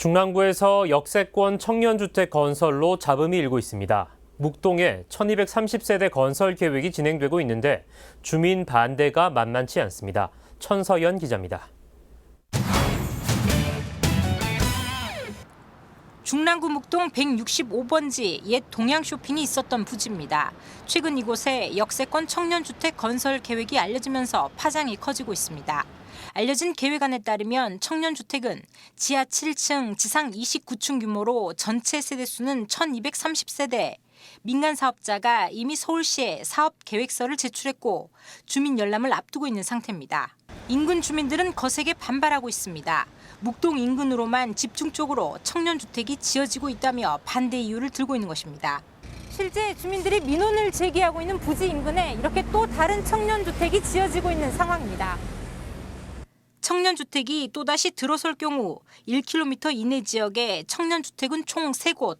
중랑구에서 역세권 청년주택 건설로 잡음이 일고 있습니다. 묵동에 1230세대 건설 계획이 진행되고 있는데 주민 반대가 만만치 않습니다. 천서연 기자입니다. 중랑구 묵동 165번지 옛 동양 쇼핑이 있었던 부지입니다. 최근 이곳에 역세권 청년주택 건설 계획이 알려지면서 파장이 커지고 있습니다. 알려진 계획안에 따르면 청년 주택은 지하 7층, 지상 29층 규모로 전체 세대 수는 1230세대, 민간 사업자가 이미 서울시에 사업 계획서를 제출했고 주민 열람을 앞두고 있는 상태입니다. 인근 주민들은 거세게 반발하고 있습니다. 묵동 인근으로만 집중적으로 청년 주택이 지어지고 있다며 반대 이유를 들고 있는 것입니다. 실제 주민들이 민원을 제기하고 있는 부지 인근에 이렇게 또 다른 청년 주택이 지어지고 있는 상황입니다. 청년주택이 또다시 들어설 경우 1km 이내 지역에 청년주택은 총 3곳,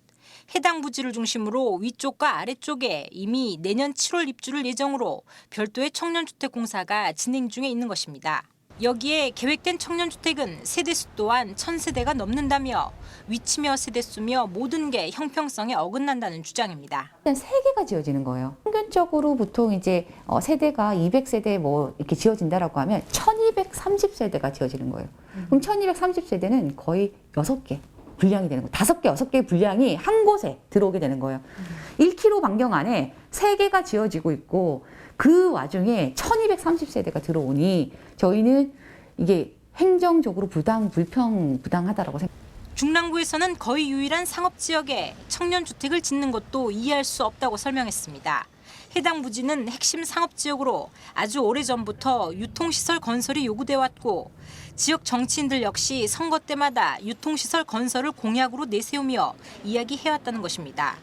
해당 부지를 중심으로 위쪽과 아래쪽에 이미 내년 7월 입주를 예정으로 별도의 청년주택 공사가 진행 중에 있는 것입니다. 여기에 계획된 청년주택은 세대수 또한 1000세대가 넘는다며 위치며 세대수며 모든 게 형평성에 어긋난다는 주장입니다. 세 개가 지어지는 거예요. 평균적으로 보통 이제 어, 세대가 200세대 뭐 이렇게 지어진다라고 하면 1230세대가 지어지는 거예요. 그럼 1230세대는 거의 6개 분량이 되는 거예요. 5개, 6개의 분량이 한 곳에 들어오게 되는 거예요. 1km 반경 안에 세 개가 지어지고 있고 그 와중에 1230세대가 들어오니 저희는 이게 행정적으로 부당, 불평, 부당하다라고 생각합니다. 중랑구에서는 거의 유일한 상업 지역에 청년 주택을 짓는 것도 이해할 수 없다고 설명했습니다. 해당 부지는 핵심 상업 지역으로 아주 오래전부터 유통시설 건설이 요구돼 왔고 지역 정치인들 역시 선거 때마다 유통시설 건설을 공약으로 내세우며 이야기해왔다는 것입니다.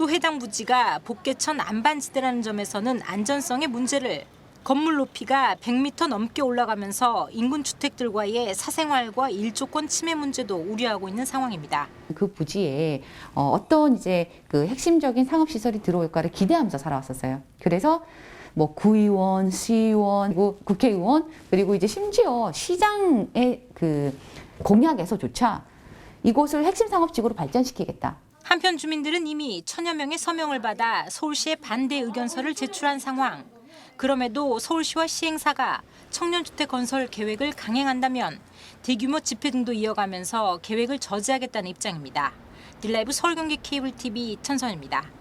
또 해당 부지가 복개천 안반지대라는 점에서는 안전성의 문제를 건물 높이가 100m 넘게 올라가면서 인근 주택들과의 사생활과 일조권 침해 문제도 우려하고 있는 상황입니다. 그 부지에 어, 어떤 이제 그 핵심적인 상업 시설이 들어올까를 기대하면서 살아왔었어요. 그래서 뭐 구의원, 시의원, 국회의원, 그리고 이제 심지어 시장의 그 공약에서조차 이곳을 핵심 상업지구로 발전시키겠다. 한편 주민들은 이미 천여 명의 서명을 받아 서울시에 반대 의견서를 제출한 상황. 그럼에도 서울시와 시행사가 청년주택 건설 계획을 강행한다면 대규모 집회 등도 이어가면서 계획을 저지하겠다는 입장입니다. 딜라이브 서울경기 케이블 TV 천선입니다.